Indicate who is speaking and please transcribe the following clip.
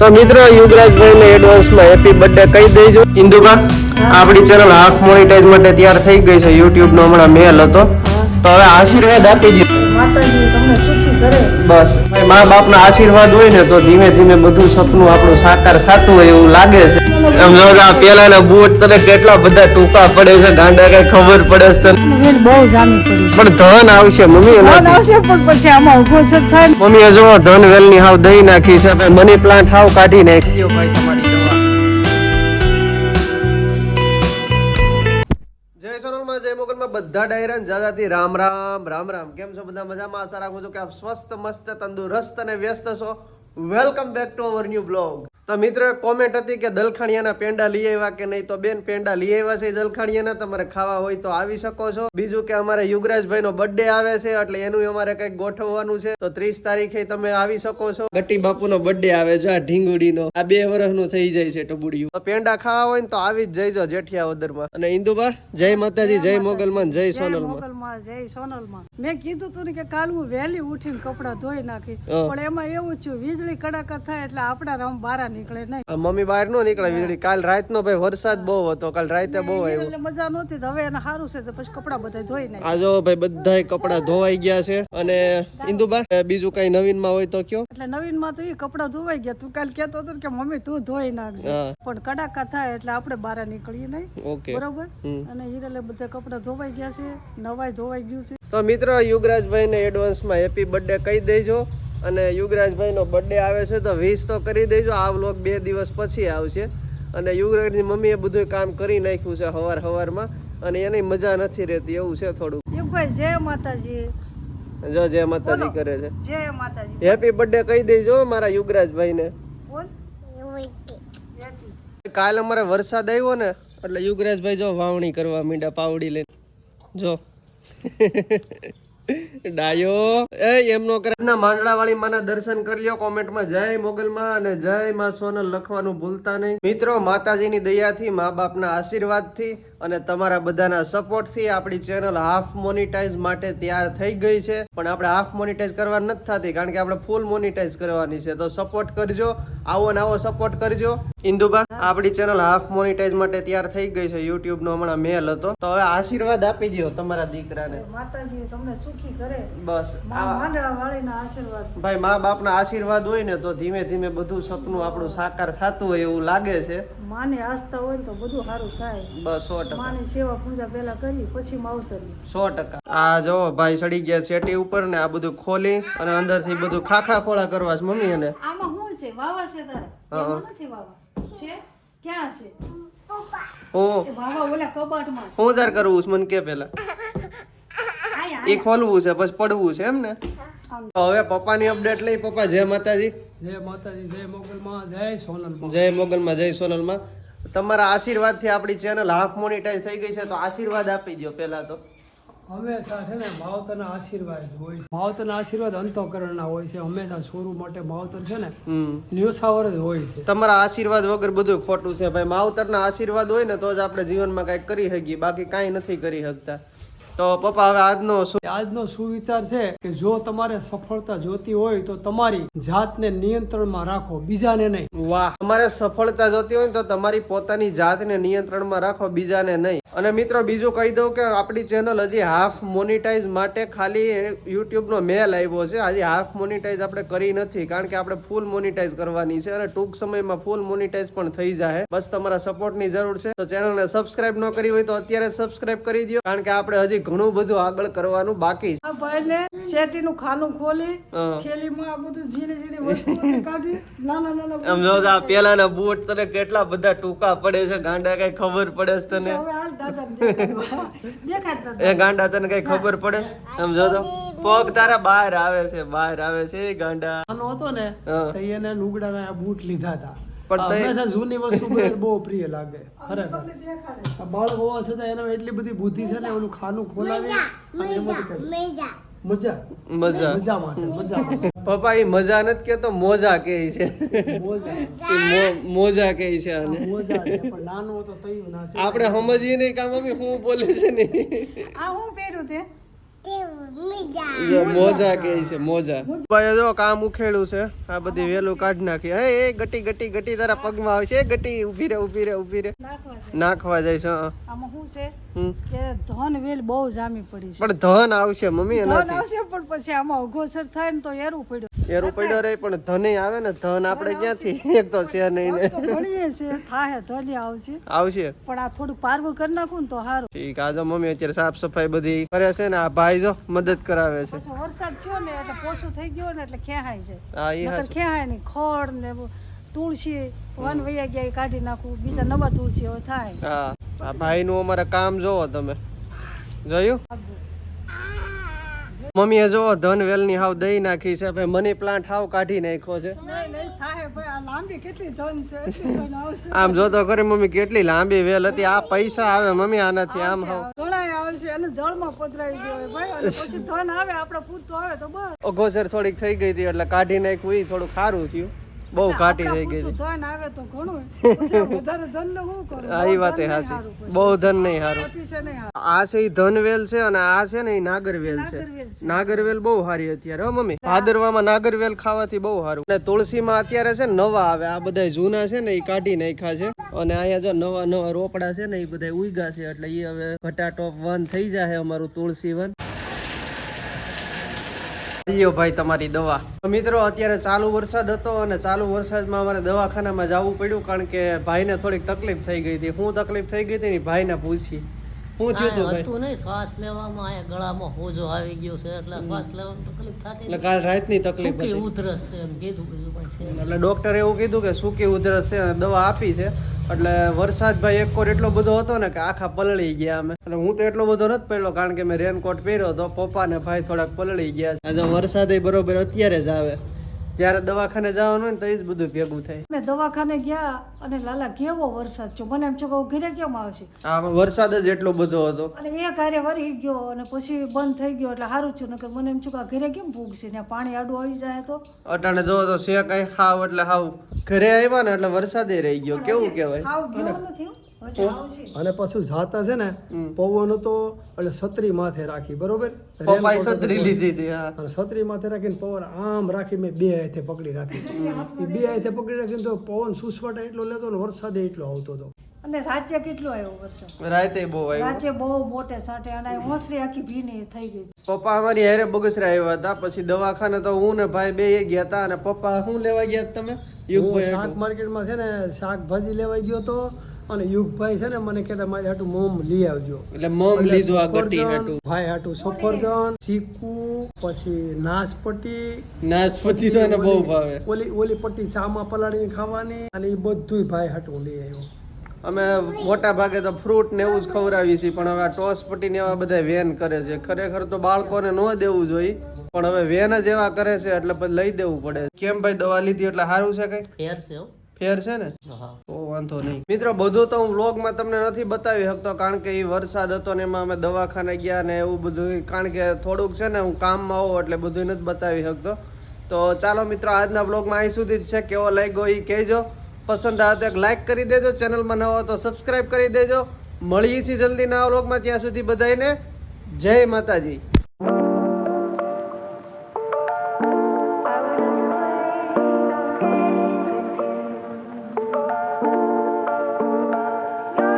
Speaker 1: તો મિત્રો યુવરાજભાઈ ને એડવાન્સમાં હેપી બર્થડે કહી દેજો. ઇન્દુકા આપણી ચેનલ હાફ મોનિટાઈઝ માટે તૈયાર થઈ ગઈ છે. યુટ્યુબ નો હમણાં મેલ હતો. તો હવે આશીર્વાદ આપી દો બસ. મા બાપના આશીર્વાદ હોય ને તો ધીમે ધીમે બધું સપનું આપણું સાકાર થતું હોય એવું લાગે છે. એમ જો કે આ પેલાના બૂટ તને કેટલા બધા ટૂંકા પડે છે ગાંડા કઈ ખબર પડે છે તને?
Speaker 2: બહુ જામી પડી
Speaker 1: પણ ધન આવશે મમ્મી એનાથી.
Speaker 2: આવશે પણ પછી આમાં ઊભો છે થાય
Speaker 1: મમ્મી જો ધન વેલની હાવ દઈ નાખી છે મની પ્લાન્ટ હાવ કાઢી નાખી ભાઈ તમારી. બધા ડાયરન જાજાથી રામ રામ રામ રામ. કેમ છો બધા મજામાં? આશા રાખું છું કે આપ સ્વસ્થ, મસ્ત, તંદુરસ્ત અને વ્યસ્ત છો. Welcome back to our new blog તો મિત્રો કોમેન્ટ હતી કે દલખાણીયાના પેંડા લઈ આવ્યા કે નહીં? તો બેન, પેંડા લઈ આવ્યા છે દલખાણિયાના. તમારે ખાવા હોય તો આવી શકો છો. બીજું કે અમારે યુગરાજભાઈ નો બર્થડે આવે છે, એટલે એનું અમારે કંઈક ગોઠવવાનું છે. તો ત્રીસ તારીખે તમે આવી શકો છો. ગટ્ટી બાપુનો બર્થડે આવે છે, આ ઢીંગુડી નો આ બે વર્ષનું થઈ જાય છે ટબુડિયું. તો પેંડા ખાવા હોય ને તો આવી જ જઈજો જેઠિયા ઓદરમાં અને ઇન્દુબા, જય માતાજી, જય મોગલમાં જય
Speaker 2: જય
Speaker 1: સોનલમાં.
Speaker 2: મોગલમાં જય સોનલમાં. મેં કીધું તું ને કે કાલ હું વહેલી ઉઠીને કપડાં ધોઈ નાખી પણ એમાં એવું થયું વીજળી કડાકા થાય એટલે આપણા રામ બારા નીકળે નહીં.
Speaker 1: મમ્મી બહાર નો નીકળે વીજળી. કાલ રાતનો ભાઈ વરસાદ બહુ હતો. કાલ રાતે બહુ આવ્યો.
Speaker 2: એટલે મજા નહોતી હવે એને સારું છે તો પછી કપડાં બધા ધોઈ નાખી
Speaker 1: આ જો ભાઈ બધાય કપડા ધોવાઈ ગયા છે. અને ઇન્દુબા બીજું કઈ નવીનમાં હોય તો કયો?
Speaker 2: એટલે નવીનમાં તો એ કપડાં ધોવાઈ ગયા. તું કાલ કેતો હતો કે મમ્મી તું ધોઈ નાખજે. પણ કડાકા થાય એટલે આપણે બહાર નીકળીએ નહીં.
Speaker 1: ઓકે.
Speaker 2: બરોબર? અને હિરલે બધા કપડાં ધોવાઈ ગયા છે. નવાઈ ધોવાઈ ગયું છે.
Speaker 1: તો મિત્રો યુગરાજભાઈને એડવાન્સમાં હેપી બર્થડે કહી દેજો. અને યુગરાજભાઈનો બર્થડે આવે છે તો વીસ તો કરી દેજો. આ વ્લોગ બે દિવસ પછી આવશે. અને યુગરાજની મમ્મીએ બધું કામ કરી નાખ્યું છે હવાર હવારમાં. અને એની મજા નથી રહેતી એવું છે થોડું
Speaker 2: યુગભાઈ જય માતાજી.
Speaker 1: જો જય માતાજી કરે છે.
Speaker 2: જય માતાજી.
Speaker 1: હેપી બર્થડે કહી દેજો મારા યુગરાજભાઈને કાલ અમારે વરસાદ આવ્યો ને એટલે યુગરાજભાઈ જો વાવણી કરવા મીંડા પાવડી લઈને. જો. ડાયો. એ એમ નો કરે. ના માંડળા વાળી માના દર્શન કરી લ્યો કોમેન્ટમાં. જય મોગલમાં અને જય માં સોનલ લખવાનું ભૂલતા નહીં. મિત્રો, માતાજીની દયાથી, મા બાપના આશીર્વાદથી અને તમારા બધાના સપોર્ટથી આપણી ચેનલ હાફ મોનિટાઈઝ માટે તૈયાર થઈ ગઈ છે. પણ આપણે હાફ મોનિટાઈઝ કરવા નથી થતી કારણ કે આપણે ફૂલ મોનિટાઈઝ કરવાની છે. તો સપોર્ટ કરજો આવો ને આવો સપોર્ટ કરજો. ઇન્દુબા આપણી ચેનલ હાફ મોનિટાઈઝ માટે તૈયાર થઈ ગઈ છે. યુટ્યુબ નો હમણાં મેલ હતો. તો હવે આશીર્વાદ આપી દો તમારા દીકરાને.
Speaker 2: માતાજી તમને સુખી કરે.
Speaker 1: બસ
Speaker 2: આશીર્વાદ.
Speaker 1: ભાઈ મા બાપના આશીર્વાદ હોય ને તો ધીમે ધીમે બધું સપનું આપણું સાકાર થતું હોય એવું લાગે છે.
Speaker 2: માને આસ્થા હોય ને તો બધું સારું થાય.
Speaker 1: બસ સો
Speaker 2: માની સેવા પૂજા પહેલા કરી પછી માવતરી
Speaker 1: સો ટકા. આ જો ભાઈ સડી ગયા સેટી ઉપર ને આ બધું ખોલી અને અંદરથી બધું ખાખા ખોળા કરવા છે મમ્મી એને.
Speaker 2: આમાં શું છે? વાવા છે તારે? નથી વાવા. છે? ક્યાં છે?
Speaker 1: હું
Speaker 2: છે.
Speaker 1: તાર કરવું છે? મને કે પેલા. એ ખોલવું છે પછી પડવું છે એમ ને? હવે પપ્પાની અપડેટ લઈ પપ્પા જય માતાજી.
Speaker 3: જય માતાજી જય મોગલમાં જય સોનલમાં.
Speaker 1: જય મોગલમાં જય સોનલમાં. તમારા આશીર્વાદથી આપણી ચેનલ હાફ મોનિટાઈઝ થઈ ગઈ છે તો આશીર્વાદ આપી દો પેલા તો.
Speaker 3: હંમેશા છે ને માવતરના આશીર્વાદ હોય છે. માવતરના આશીર્વાદ અંતઃકરણના હોય છે. હંમેશા છોરું માટે માવતર છે ને ન્યુસાવર જ હોય છે.
Speaker 1: તમારા આશીર્વાદ વગર બધું ખોટું છે. ભાઈ માવતરના આશીર્વાદ હોય ને તો જ આપણે જીવનમાં કંઈક કરી શકીએ. બાકી કાંઈ નથી કરી શકતા. તો પપ્પા હવે આજનો શું
Speaker 3: આજનો સુવિચાર છે કે જો તમારે સફળતા જોતી હોય તો તમારી જાતને નિયંત્રણમાં રાખો બીજાને નહીં.
Speaker 1: વાહ. તમારે સફળતા જોતી હોય તો તમારી પોતાની જાતને નિયંત્રણમાં રાખો બીજાને નહીં. અને મિત્રો બીજું કહી દઉં કે આપણી ચેનલ હજી હાફ મોનિટાઈઝ માટે ખાલી યુટ્યુબનો મેલ આવ્યો છે. હજી હાફ મોનિટાઈઝ આપણે કરી નથી કારણ કે આપણે ફૂલ મોનિટાઈઝ કરવાની છે અને ટૂંક સમયમાં ફૂલ મોનિટાઈઝ પણ થઈ જાય બસ તમારા સપોર્ટની જરૂર છે. તો ચેનલને સબસ્ક્રાઇબ ન કરી હોય તો અત્યારે સબસ્ક્રાઇબ કરી દો કારણ કે આપણે હજી ઘણું બધું આગળ કરવાનું બાકી છે.
Speaker 2: ભાઈને શેઠીનું ખાનું ખોલી. થેલીમાં આ બધું ઝીણી ઝીણી વસ્તુ કાઢી નાના નાના
Speaker 1: એમ જો આ પેલાના બૂટ તને કેટલા બધા ટૂંકા પડે છે ગાંડા કઈ ખબર પડે છે તને? એ ગાંડા તને કઈ ખબર પડે છે? એમ જો તો પગ તારા બહાર આવે છે બહાર આવે છે એ ગાંડા.
Speaker 3: નો હતો ને. એને લુગડાના આ બૂટ લીધા હતા.
Speaker 1: પણ
Speaker 3: હંમેશા જૂની વસ્તુ બધાને બહુ પ્રિય લાગે ખરેખર. બાળક હોવા છતાં એનામાં એટલી બધી બુદ્ધિ છે ને ઓલું ખાનું ખોલાવી અને મજા
Speaker 1: મજા.
Speaker 3: મજામાં છે મજામાં
Speaker 1: પપ્પા એ મજા નથી કેતો મોજા કે છે.
Speaker 3: મોજા.
Speaker 1: ઈ કે છે આને.
Speaker 3: મોજા પણ નાનું હતો તયું ના છે.
Speaker 1: આપણે સમજીએ નહીં કામ મમ્મી હું બોલે છે ને?
Speaker 2: આ હું પહેર્યું તે?
Speaker 1: જો મોજા. કે છે મોજા. ભાઈ જો કામ ઉખેડું છે. આ બધી વેલું કાઢ નાખી. હે એ ગટી ગટી ગટી તારા પગમાં આવશે ગટી ઊભી રે ઊભી રે ઊભી રે
Speaker 2: નાખવા
Speaker 1: જાય. છે
Speaker 2: આમાં શું છે? કે ધન વેલ બહુ જામી પડી છે.
Speaker 1: પણ ધન આવશે મમ્મી
Speaker 2: ધન આવશે પણ પછી આમાં અઘોસર થાય ને તો એરું પડ્યો.
Speaker 1: એરું પડ્યો રે પણ ધને આવે ને ધન આપણે ક્યાંથી? એક તો છે નહીં ને.
Speaker 2: ભણીએ છે થાય ધન્ય આવશે.
Speaker 1: આવશે.
Speaker 2: પણ આ થોડું પારવું કરી નાખું ને તો સારું
Speaker 1: ઠીક આજે મમ્મી અત્યારે સાફ સફાઈ બધી કરે છે ને આ ભાઈ જો મદદ કરાવે છે.
Speaker 2: પછી વરસાદ થયો ને એટલે પોસું થઈ ગયો ને એટલે ખેહાય છે.
Speaker 1: હા એ હા
Speaker 2: ખેહાય નહીં. ખોળ ને તુલસી વન વૈયા ગયા એ કાઢી નાખું બીજા નવા તુલસી હવે થાય.
Speaker 1: હા આ ભાઈ નું અમારે કામ જોવો તમે. જોયું? મમ્મીએ જો ધન વેલની હાવ દઈ નાખી છે. ભાઈ મની પ્લાન્ટ હાવ કાઢી નાખ્યો છે.
Speaker 2: નહીં નહીં થાય. ભાઈ આ લાંબી કેટલી ધન છે? એટલી ધન આવશે
Speaker 1: આમ જોતો કરી મમ્મી કેટલી લાંબી વેલ હતી. આ પૈસા આવે મમ્મી આનાથી આમ હાવ.
Speaker 2: આવશે અને જળમાં પધરાવી પછી ધન આવે, આપણે પૂરતું આવે તો બસ.
Speaker 1: થોડીક થઈ ગઈ હતી એટલે કાઢી નાખ્યું એ થોડું ખારું થયું. બહુ ઘાટી થઈ ગઈ
Speaker 2: ધન આવે તો ઘણું વધારે ધન ને શું કરું?
Speaker 1: હા એ વાત એ
Speaker 2: ધન નહીં
Speaker 1: હાચી. બહુ ધન નહીં
Speaker 2: હારું.
Speaker 1: આ છે ઈ ધનવેલ છે અને આ છે ને ઈ નાગરવેલ છે.
Speaker 2: નાગરવેલ.
Speaker 1: બહુ સારી અત્યારે હો મમ્મી. ભાદરવામાં નાગરવેલ ખાવાથી બહુ સારું અને તુલસીમાં અત્યારે છે નવા આવે. આ બધા જૂના છે ને એ કાઢી નાખ્યા છે. અને અહીંયા જો નવા નવા રોપડા છે ને એ બધા ઉગ્યા છે. એટલે એ હવે ઘટાટોપ વન થઈ જાય અમારું તુલસી વન. લ્યો ભાઈ તમારી દવા. મિત્રો અત્યારે ચાલુ વરસાદ હતો અને ચાલુ વરસાદમાં અમારે દવાખાનામાં જવું પડ્યું કારણ કે ભાઈને થોડીક તકલીફ થઈ ગઈ હતી. હું તકલીફ થઈ ગઈ હતી ને ભાઈને પૂછી. શું થયું હતું ભાઈ?
Speaker 4: હતું નહીં શ્વાસ લેવામાં આ ગળામાં હોજો આવી ગયો છે એટલે શ્વાસ લેવામાં તકલીફ થતી
Speaker 1: એટલે કાલ રાતની તકલીફ હતી.
Speaker 4: ઉધરસ છે એમ કીધું બીજું છે
Speaker 1: એટલે ડોક્ટરે એવું કીધું કે સૂકી ઉધરસ છે દવા આપી છે. એટલે વરસાદ ભાઈ એક કોર એટલો બધો હતો ને કે આખા પલળી ગયા અમે. એટલે હું તો એટલો બધો નથી પડ્યો કારણ કે મેં રેનકોટ પહેર્યો હતો. પપ્પા ને ભાઈ થોડાક પલળી ગયા છે. વરસાદ બરોબર અત્યારે જ આવે. જ્યારે દવાખાને જવાનું હોય ને તો એ જ બધું ભેગું થાય.
Speaker 2: મેં દવાખાને ગયા અને લાલા કેવો વરસાદ છો? મને એમ છો કે ઘરે કેમ આવશે
Speaker 1: આ વરસાદ જ એટલો બધો હતો.
Speaker 2: અને એ કાર્ય વરી ગયો અને પછી બંધ થઈ ગયો એટલે સારું છું. નકર મને એમ છું કે ઘરે કેમ પૂગશે ને પાણી આડું આવી જાય તો?
Speaker 1: અટાણે જોવો તો શેક કઈ હાવ એટલે હાવ ઘરે આવ્યા ને એટલે વરસાદે રહી ગયો. કેવું કહેવાય?
Speaker 2: હાવ ગયો નથી
Speaker 3: અને પછી જાતા છે ને. પવન હતો એટલે છત્રી માથે રાખી બરોબર?
Speaker 1: છત્રી લીધી હતી
Speaker 3: અને છત્રી માથે રાખીને પવન આમ રાખી મેં બે હાથે પકડી રાખી. એ બે હાથે પકડી રાખીને તો પવન સુસવાટા એટલો લેતો ને વરસાદે એટલો આવતો હતો.
Speaker 2: અને રાજ્ય કેટલો આવ્યો વરસાદ
Speaker 1: રાતે બહુ આવ્યો.
Speaker 2: રાજ્ય બહુ મોટે સાટે અને ઓસરી આખી ભીની થઈ ગઈ.
Speaker 1: પપ્પા અમારી હેરે બગસરા આવ્યા હતા પછી દવાખાને તો હું ને ભાઈ બે ગયા હતા અને પપ્પા શું લેવા ગયા હતા તમે?
Speaker 3: હું શાક માર્કેટમાં છે ને શાકભાજી લેવા ગયો તો અને યુગભાઈ છે ને મને કહેતા મારી હાટું મોમ લઈ આવજો.
Speaker 1: એટલે મોમ લીધું આ ગટી હાટું.
Speaker 3: ભાઈ હાટું સફરજન ચીકુ પછી નાસપટી
Speaker 1: નાસપટી તો એને બહુ ભાવે.
Speaker 3: ઓલી ઓલી પટ્ટી ચામાં પલાળીને ખાવાની અને એ બધું ભાઈ હાટું લઈ આવ્યો.
Speaker 1: અમે મોટા ભાગે તો ફ્રૂટ ને એવું જ ખવડાવીએ છીએ પણ હવે આ ટોસ પટ્ટી ને એવા બધા વેન કરે છે. ખરેખર તો બાળકોને ન દેવું જોઈએ પણ હવે વેન જ એવા કરે છે એટલે પછી લઈ દેવું પડે. કેમ ભાઈ દવા લીધી એટલે સારું છે કઈ?
Speaker 4: ફેર છે.
Speaker 1: ફેર છે ને તો વાંધો નહીં. મિત્રો બધું તો હું વ્લોગમાં તમને નથી બતાવી શકતો કારણ કે એ વરસાદ હતો ને એમાં અમે દવાખાને ગયા ને એવું બધું કારણ કે થોડુંક છે ને હું કામમાં આવું એટલે બધું નથી બતાવી શકતો. તો ચાલો મિત્રો આજના વ્લોગમાં અહીં સુધી જ છે. કેવો લાગ્યો એ કહેજો. પસંદ આવે તો એક લાઈક કરી દેજો. ચેનલમાં નવો તો સબસ્ક્રાઈબ કરી દેજો. મળીએ છીએ જલ્દી નવા વ્લોગમાં. ત્યાં સુધી બધાને જય માતાજી.